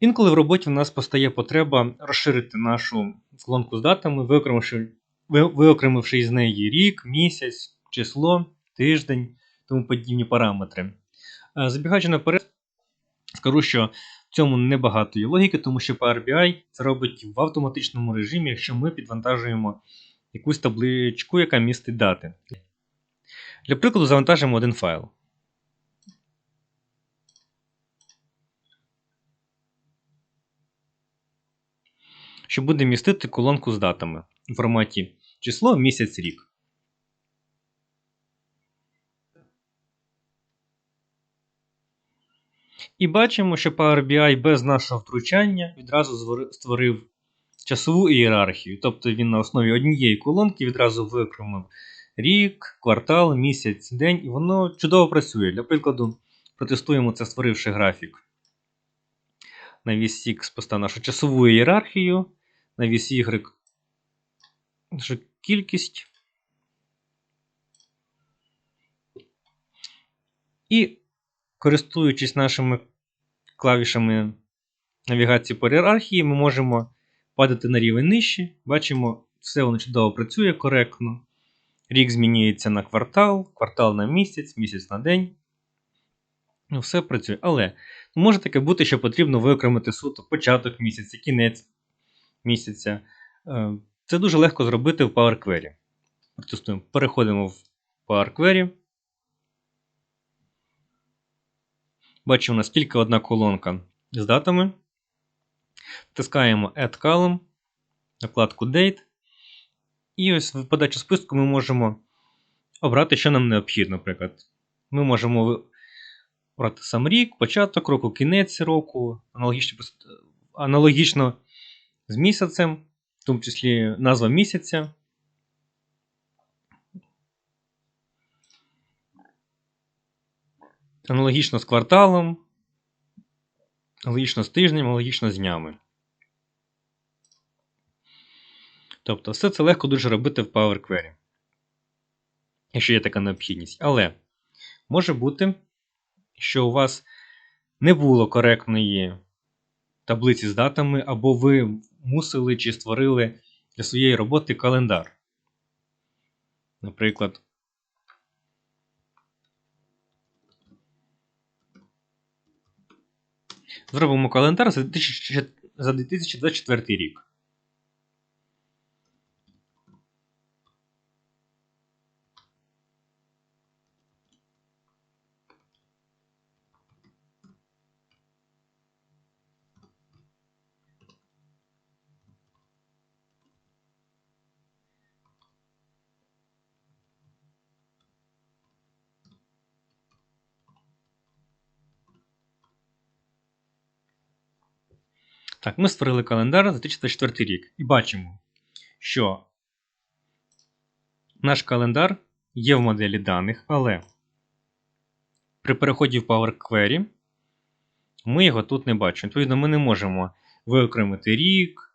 Інколи в роботі в нас постає потреба розширити нашу колонку з датами, виокремивши, із неї рік, місяць, число, тиждень, тому подібні параметри. Е, Забігаючи наперед, скажу, що в цьому небагато є логіки, тому що Power BI це робить в автоматичному режимі, якщо ми підвантажуємо якусь табличку, яка містить дати. Для прикладу, завантажимо один файл. Що буде містити колонку з датами у форматі число, місяць, рік. І бачимо, що Power BI без нашого втручання відразу створив часову ієрархію. Тобто він на основі однієї колонки відразу викремив рік, квартал, місяць, день, і воно чудово працює. Для прикладу, протестуємо це, створивши графік. На вісь X постав нашу часову ієрархію, на вісь Y нашу кількість. І користуючись нашими клавішами навігації по ієрархії, ми можемо падати на рівень нижче. Бачимо, все воно чудово працює коректно. Рік змінюється на квартал, квартал на місяць, місяць на день. Ну, все працює. Але може таке бути, що потрібно виокремити суто початок місяця, кінець місяця. Е, Це дуже легко зробити в Power Query. Переходимо в Power Query. Бачимо, у нас тільки одна колонка з датами. Тискаємо Add Column, накладку Date. І ось в подачі списку ми можемо обрати, що нам необхідно. Наприклад, ми можемо обрати сам рік, початок року, кінець року, аналогічно, аналогічно з місяцем, в тому числі назва місяця. Аналогічно з кварталом, аналогічно з тижнем, аналогічно з днями. Тобто, все це легко дуже робити в Power Query, якщо є така необхідність. Але може бути, що у вас не було коректної таблиці з датами, або ви мусили чи створили для своєї роботи календар. Наприклад, зробимо календар за 2024 рік. Так, ми створили календар за 2024 рік і бачимо, що наш календар є в моделі даних, але при переході в Power Query ми його тут не бачимо. Відповідно, ми не можемо виокремити рік,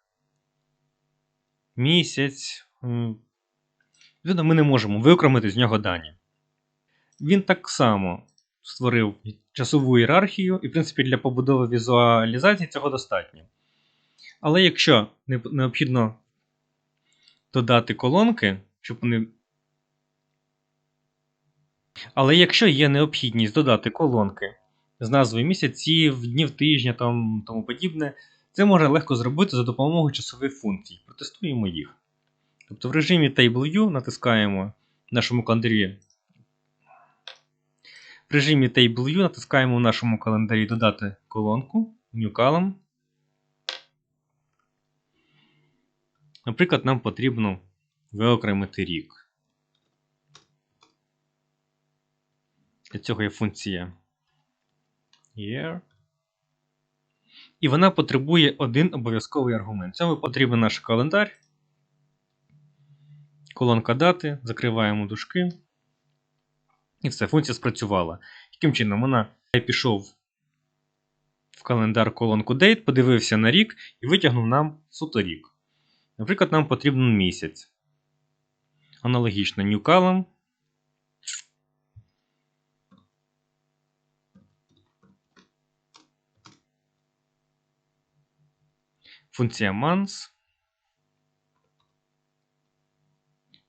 місяць. Відповідно, ми не можемо виокремити з нього дані. Він так само створив часову ієрархію, і, в принципі, для побудови візуалізації цього достатньо. Але якщо необхідно додати колонки, щоб вони. Але якщо є необхідність додати колонки з назвою місяців, днів тижня там, тому подібне, це можна легко зробити за допомогою часових функцій. Протестуємо їх. Тобто в режимі TableView натискаємо в нашому календарі. В режимі TableView натискаємо в нашому календарі додати колонку, New Column. Наприклад, нам потрібно виокремити рік. Для цього є функція year. І вона потребує один обов'язковий аргумент. Цьому потрібен наш календар. Колонка дати, закриваємо дужки. І все, функція спрацювала. Таким чином, вона я пішов в календар колонку Date, подивився на рік і витягнув нам суто рік. Наприклад, нам потрібен місяць. Аналогічно New Column. Функція months.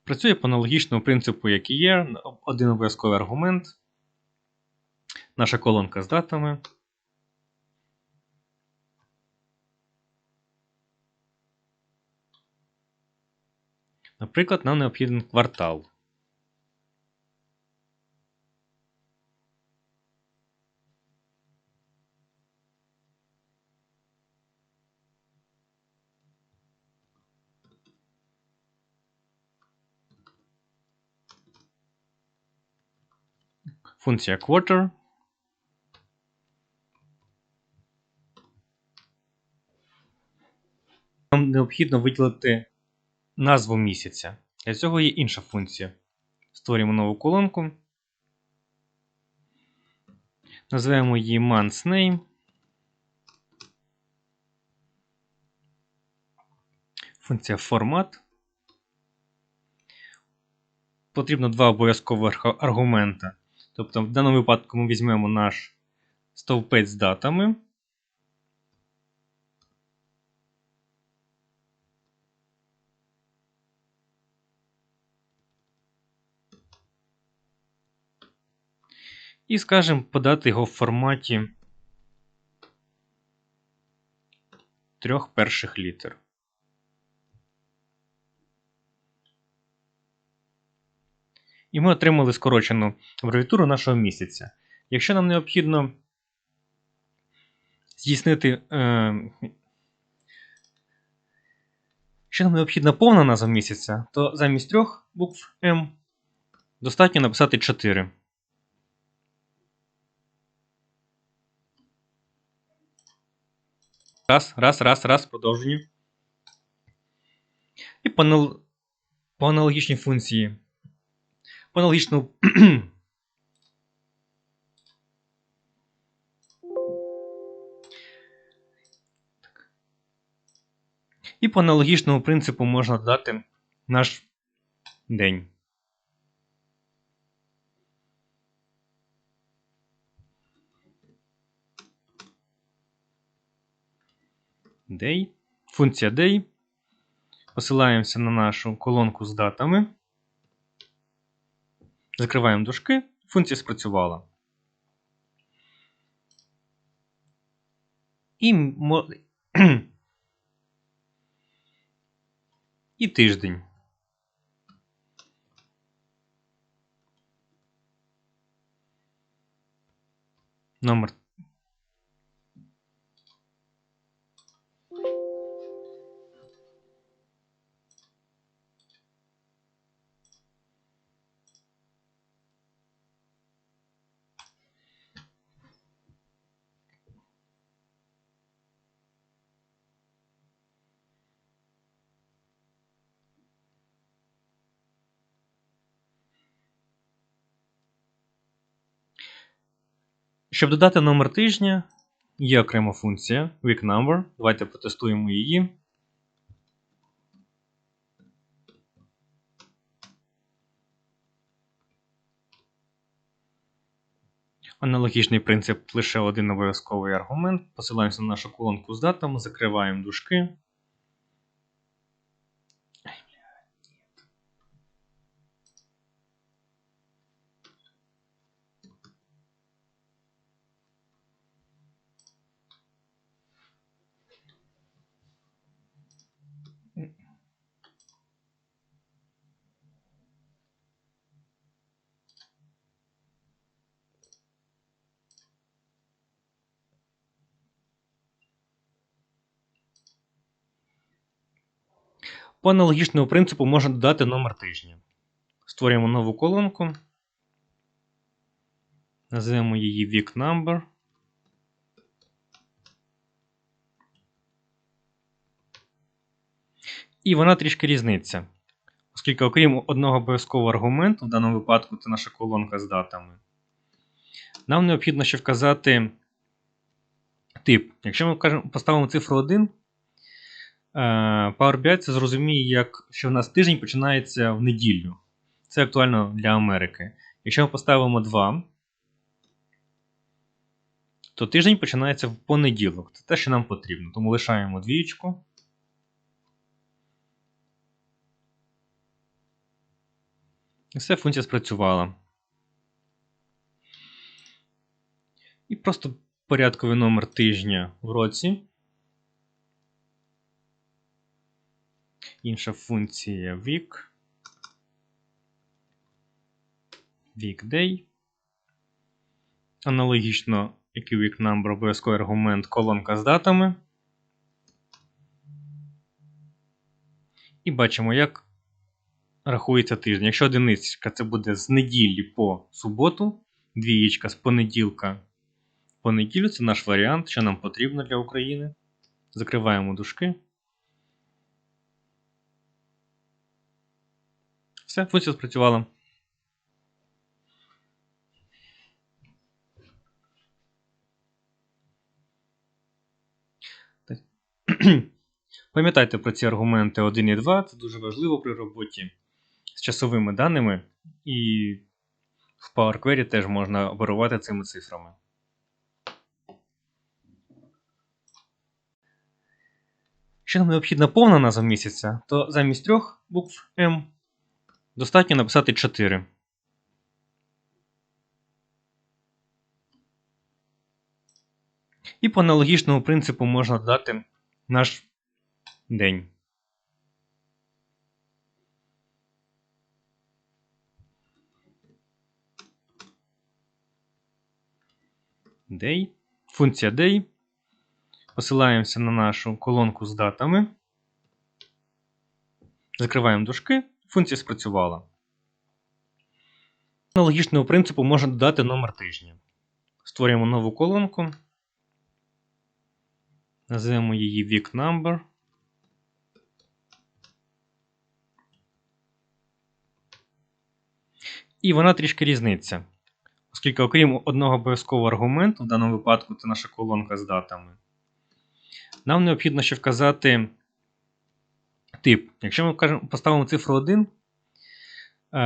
Працює по аналогічному принципу, як і є. Один обов'язковий аргумент. Наша колонка з датами. Наприклад, нам необхіден квартал. Функція quarter. Нам необхідно виділити назву місяця. Для цього є інша функція. Створюємо нову колонку. Назвемо її month's name. Функція формат. Потрібно два обов'язкових аргумента. Тобто, в даному випадку ми візьмемо наш стовпець з датами. І скажемо подати його в форматі трьох перших літер. І ми отримали скорочену абревіатуру нашого місяця. Якщо нам необхідно здійснити. Е, Якщо нам необхідна повна назва місяця, то замість трьох букв М достатньо написати 4. Раз, раз, раз, раз, продовження. І по, анал... по аналогічній функції. По аналогічному. І по аналогічному принципу можна додати наш день. Day. Функція day. Посилаємося на нашу колонку з датами. Закриваємо дужки. Функція спрацювала. І і тиждень. Номер Щоб додати номер тижня, є окрема функція week number. Давайте протестуємо її. Аналогічний принцип лише один обов'язковий аргумент. Посилаємося на нашу колонку з датами, закриваємо дужки. По аналогічному принципу можна додати номер тижня. Створюємо нову колонку. Назвемо її Week Number. І вона трішки різниця. Оскільки, окрім одного обов'язкового аргументу, в даному випадку це наша колонка з датами, нам необхідно ще вказати тип. Якщо ми поставимо цифру 1, Е, Power BI це зрозуміє, як, що в нас тиждень починається в неділю. Це актуально для Америки. Якщо ми поставимо 2, то тиждень починається в понеділок. Це те, що нам потрібно. Тому лишаємо двієчку. І все, функція спрацювала. І просто порядковий номер тижня в році. Інша функція week. Weekday. Аналогічно, який week number, обов'язковий аргумент колонка з датами. І бачимо, як рахується тиждень. Якщо одиничка це буде з неділі по суботу, двієчка з понеділка по неділю це наш варіант, що нам потрібно для України. Закриваємо дужки. Все, функція спрацювала. Пам'ятайте про ці аргументи 1 і 2, це дуже важливо при роботі з часовими даними, і в Power Query теж можна оперувати цими цифрами. Якщо нам необхідна повна назва місяця, то замість трьох букв М достатньо написати 4. І по аналогічному принципу можна додати наш день. Day. Функція day. Посилаємося на нашу колонку з датами. Закриваємо дужки. Функція спрацювала. Аналогічного принципу можна додати номер тижня. Створюємо нову колонку. Назвемо її Week Number. І вона трішки різниця. Оскільки, окрім одного обов'язкового аргументу, в даному випадку це наша колонка з датами, нам необхідно ще вказати тип. Якщо ми вкажемо, поставимо цифру 1, е,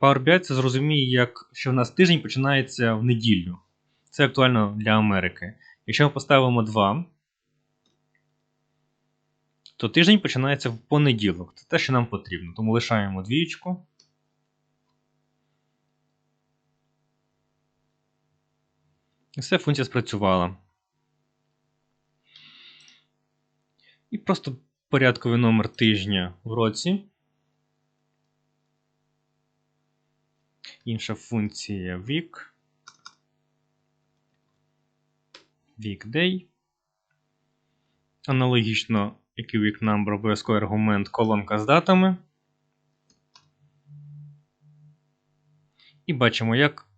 Power BI це зрозуміє, як, що в нас тиждень починається в неділю. Це актуально для Америки. Якщо ми поставимо 2, то тиждень починається в понеділок. Це те, що нам потрібно. Тому лишаємо двієчку. І все, функція спрацювала. І просто порядковий номер тижня в році. Інша функція week. Weekday. Аналогічно, який week number, обов'язковий аргумент колонка з датами. І бачимо, як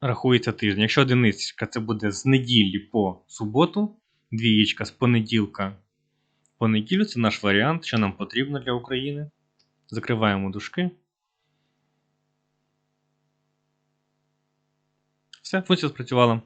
рахується тиждень. Якщо одиничка це буде з неділі по суботу, двієчка з понеділка по неділю це наш варіант, що нам потрібно для України. Закриваємо дужки. Все, функція спрацювала.